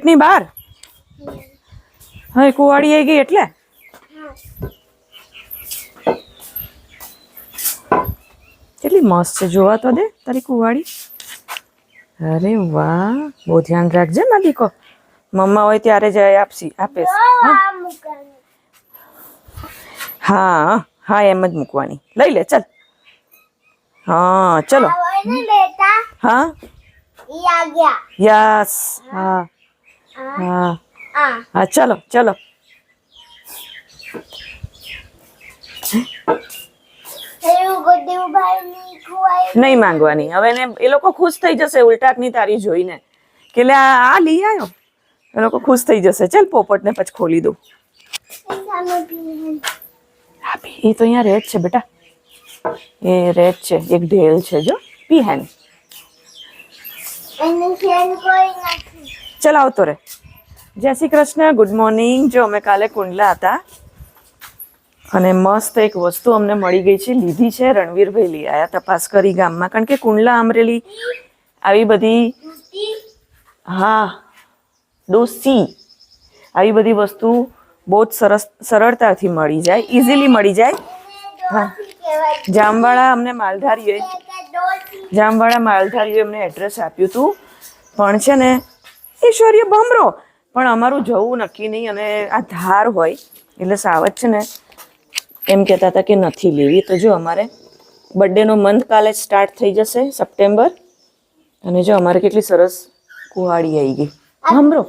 ગેટની બહાર હવે કુવાડી આવી ગઈ એટલે? કેટલી મસ્ત છે જોવા તો દે તારી કુવાડી. અરે વાહ બહુ ધ્યાન રાખજે ના દીકો. મમ્મા હોય ત્યારે જ આપસી આપેશ હા? હા હા એમ જ મૂકવાની. લઈ લે ચાલ. હા ચલો. હા? યસ હા. હા. હા. ચલો ચલો. નહીં માંગવાની. હવે ને એ લોકો ખુશ થઈ જશે ઉલટાકની તારી જોઈને. કે લે આ લઈ આવ્યો એ લોકો ખુશ થઈ જશે. ચાલ પોપટને પછી ખોલી દઉં. એ તો અહીંયા રેડ છે બેટા. એ રેડ છે એક ઢેલ છે જો. પી હેન. ચાલ આવતો રે જય શ્રી કૃષ્ણ ગુડ મોર્નિંગ જો અમે કાલે કુંડલા હતા અને મસ્ત એક વસ્તુ અમને મળી ગઈ છે, લીધી છે, રણવીરભાઈ લઈ આયા તપાસ કરી ગામમાં. કારણ કે કુંડલા અમરેલી આવી બધી હા, ડોસી આવી બધી વસ્તુ બહુ જ સરસ, સરળતાથી મળી જાય ઇઝીલી મળી જાય. હા. જામવાળા અમને માલધારીએ, જામવાળા માલધારીએ અમને એડ્રેસ આપ્યું હતું. પણ છે ને ઈશ્વરીય ભમરો પણ અમારું જવું નક્કી નહીં અને આ ધાર હોય એટલે સાવજ છે ને એમ કહેતા હતા કે નથી લેવી. તો જો અમારે બર્થડેનો મંથ કાલે સ્ટાર્ટ થઈ જશે સપ્ટેમ્બર અને જો અમારે કેટલી સરસ કુહાડી આવી ગઈ. ભમરો.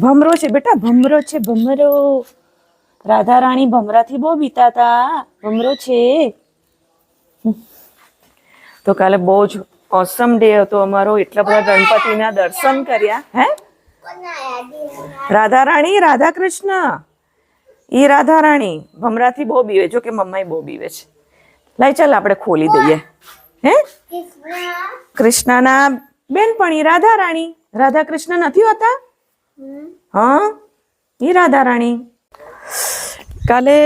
ભમરો છે બેટા ભમરો છે ભમરો. રાધા રાણી ભમરાથી બહુ બીતા હતા ભમરો છે. તો કાલે બહુ જ ઓસમ ડે હતો અમારો. એટલા બધા ગણપતિના દર્શન કર્યા. હે? રાધા રાણી રાધા કૃષ્ણ ઈ રાધા રાણી ભમરાથી બહુ બીવે. જો કે મમ્માએ બહુ બીવે છે. લઈ ચાલ આપણે ખોલી દઈએ. હે? કૃષ્ણના બેનપણી રાધા રાણી રાધા કૃષ્ણ નથી હોતા? હા? એ રાધા રાણી કાલે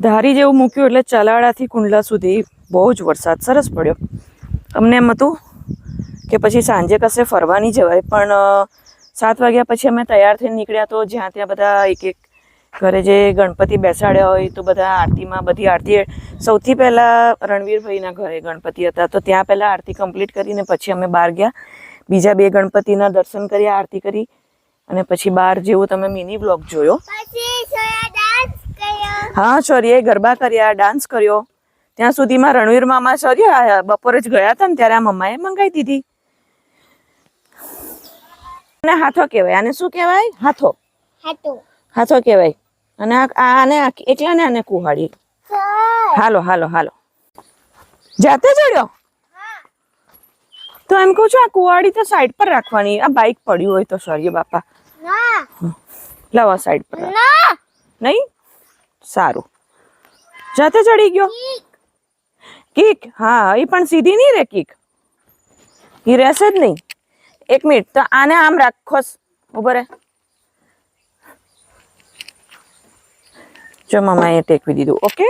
ધારી જેવું મૂક્યું એટલે ચલાડાથી કુંડલા સુધી બહુ જ વરસાદ સરસ પડ્યો. અમને એમ હતું કે પછી સાંજે કશે ફરવા નહીં જવાય પણ સાત વાગ્યા પછી અમે તૈયાર થઈને નીકળ્યા તો જ્યાં ત્યાં બધા એક એક ઘરે જે ગણપતિ બેસાડ્યા હોય તો બધા આરતીમાં બધી આરતી સૌથી પહેલાં રણવીરભાઈના ઘરે ગણપતિ હતા તો ત્યાં પહેલાં આરતી કમ્પ્લીટ કરીને પછી અમે બહાર ગયા. બીજા બે ગણપતિના દર્શન કર્યા આરતી કરી અને પછી બહાર જેવું તમે મિની બ્લોગ જોયો. હા શૌર્યએ ગરબા કર્યા ડાન્સ કર્યો. ત્યાં સુધીમાં રણવીર મામા શૌર્ય બપોરે જ ગયા હતા ને ત્યારે આ મમ્માએ મંગાવી દીધી. અને હાથો કહેવાય. આને શું કહેવાય? હાથો. હાથો. કહેવાય. અને આને એટલા એકલા ને આને કુહાડી. હાલો હાલો હાલો. જાતે ચડ્યો? તો એમ કહું છું આ કુવાડી તો સાઈડ પર રાખવાની. આ બાઈક પડ્યું હોય તો સોરી બાપા. લાવા સાઈડ પર. નહીં? સારું. જાતે ચડી ગયો? હા એ પણ સીધી નહીં રે કીક. એ રહેશે જ નહીં. એક મિનિટ, તો આને આમ રાખો ઊભો રે. જો એ ટેકવી દીધું. ઓકે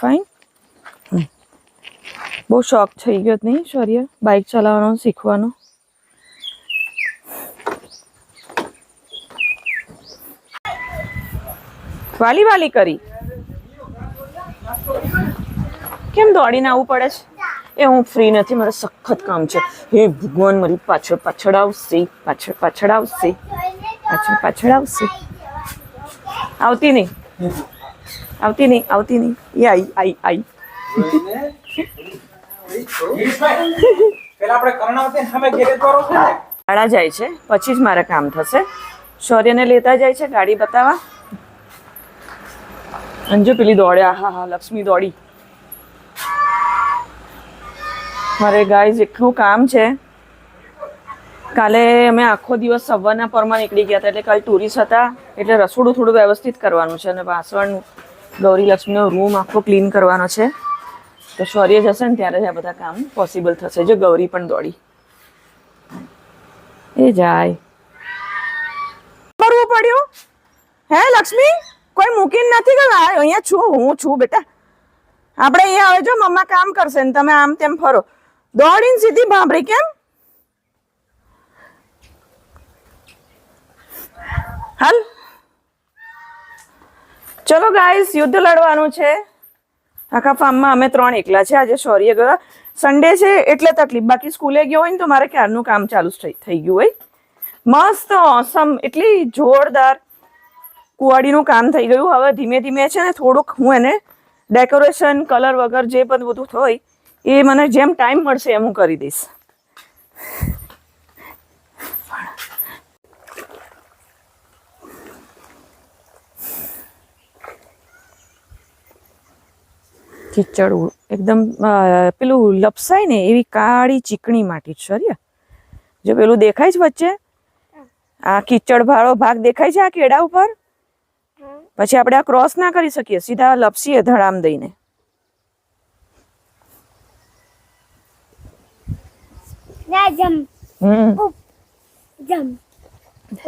ફાઇન બહુ શોખ થઈ ગયો નહીં, શૌર્ય. બાઇક ચલાવવાનો, શીખવાનો. વાલી વાલી કરી. કેમ દોડીને આવવું પડે છે? એ હું ફ્રી નથી મારે સખત કામ છે. હે ભગવાન મારી પાછળ પાછળ આવશે પાછળ પાછળ આવશે પાછળ પાછળ આવશે. આવતી નહીં. આવતી નહીં આવતી નહીં. એ આઈ આઈ આઈ. શાળા જાય છે પછી જ મારે કામ થશે. શૌર્યને લેતા જાય છે ગાડી બતાવવા. અંજુ પેલી દોડ્યા હા હા લક્ષ્મી દોડી. મારે ગાઈઝ જેટલું કામ છે. કાલે અમે આખો દિવસ સવારના પરમાં નીકળી ગયા હતા, એટલે કાલે ટુરિસ્ટ હતા, એટલે રસોડું થોડું વ્યવસ્થિત કરવાનું છે અને વાસણ, ગૌરી લક્ષ્મીનો રૂમ આખો ક્લીન કરવાનો છે. તો શૌર્ય જશે ને ત્યારે જ આ બધા કામ પોસિબલ થશે. જો ગૌરી પણ દોડી. એ જાય. કરવું પડ્યું? હે લક્ષ્મી? કોઈ મૂકીને નથી ગયું? અહીંયા છું, હું છું બેટા. આપણે અહીંયા હવે જો મમ્મા કામ કરશે ને તમે આમ તેમ ફરો. દોડીને સીધી ભાંભરી કેમ? હાલ. ચલો ગાઈસ યુદ્ધ લડવાનું છે. આખા ફાર્મમાં અમે ત્રણ એકલા છે આજે શૌર્ય ગયા. સન્ડે છે એટલે તકલીફ. બાકી સ્કૂલે ગયો હોય ને તો મારે ક્યારનું કામ ચાલુ થઈ ગયું હોય. મસ્ત ઓસમ એટલી જોરદાર કુવાડીનું કામ થઈ ગયું. હવે ધીમે ધીમે છે ને થોડુંક હું એને ડેકોરેશન કલર વગર જે પણ બધું હોય એ મને જેમ ટાઈમ મળશે એમ હું કરી દઈશ. કિચડ એકદમ પેલું લપસાય ને એવી કાળી ચીકણી માટી સરિયા જો પેલું દેખાય છે વચ્ચે? આ કિચડ ભાળો ભાગ દેખાય છે આ કેડા ઉપર? પછી આપણે આ ક્રોસ ના કરી શકીએ સીધા લપસીએ ધડામ દઈને. ના જમ. જમ.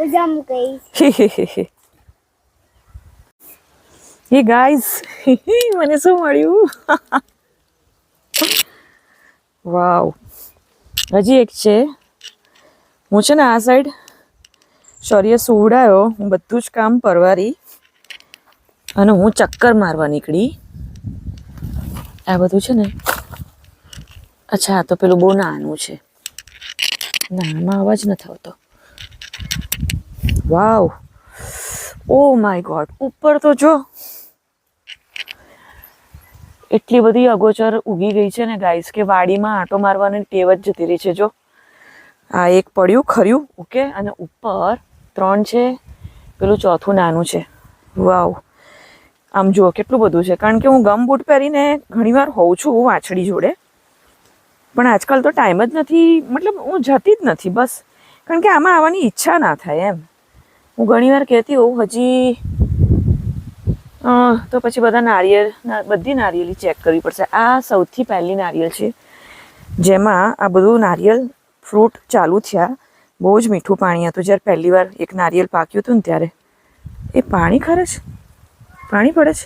જમ ગઈ હે ગાઈઝ મને શું મળ્યું? વાવ. હજી એક છે. હું છે ને આ સાઈડ શૌર્ય સુવડાયો. હું બધું જ કામ પરવારી. અને હું ચક્કર મારવા નીકળી. આ બધું છે ને? અચ્છા તો પેલું બહુ નાનું છે. ના આમાં અવાજ નથી આવતો વાવ ઓ માય ગોડ ઉપર તો જો એટલી બધી અગોચર ઉગી ગઈ છે ને ગાઈસ કે વાડીમાં આંટો મારવાની ટેવ જ જતી રહી છે, જો. આ એક પડ્યું, ખર્યું ઓકે અને ઉપર ત્રણ છે, પેલું ચોથું નાનું છે. વાવ. આમ જુઓ, કેટલું બધું છે. કારણ કે હું ગમ બૂટ પહેરીને ઘણીવાર હોઉં છું વાછડી જોડે. પણ આજકાલ તો ટાઈમ જ નથી, મતલબ હું જતી જ નથી, બસ. કારણ કે આમાં આવવાની ઈચ્છા ના થાય એમ. હું ઘણીવાર કહેતી હોઉં, હજી તો પછી બધા નારિયેળ બધી નારિયેળી ચેક કરવી પડશે. આ સૌથી પહેલી નારિયેળ છે, જેમાં આ બધું નારિયેળ ફ્રૂટ ચાલુ થયા. બહુ જ મીઠું પાણી હતું. જ્યારે પહેલી વાર એક નારિયેળ પાક્યું હતું ને ત્યારે. એ પાણી ખરે છે પાણી પડે છે?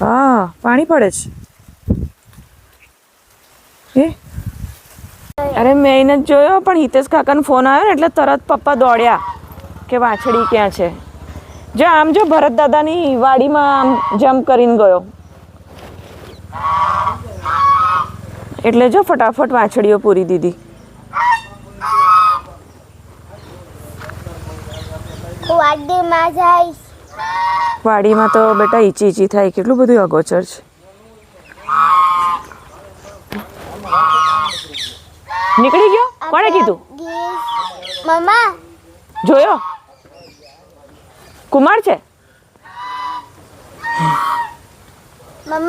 હા, પાણી પડે છે. એ? અરે, મેં એને જોયો, પણ હિતેશ કાકાનો ફોન આવ્યો ને, એટલે તરત પપ્પા દોડ્યા કે વાછડી ક્યાં છે. જો, આમ જો ભરત દાદાની વાડીમાં આમ જમ્પ કરીને ગયો. એટલે જો, ફટાફટ વાછડીઓ પૂરી દીધી. વાડીમાં જઈશ. વાડીમાં તો બેટા ઈચી ઈચી થાય કેટલું બધું અગોચર છે. નીકળી ગયો? કોણે કીધું? મમ્મા. જોયો? કુમાર છે? મમ્મા.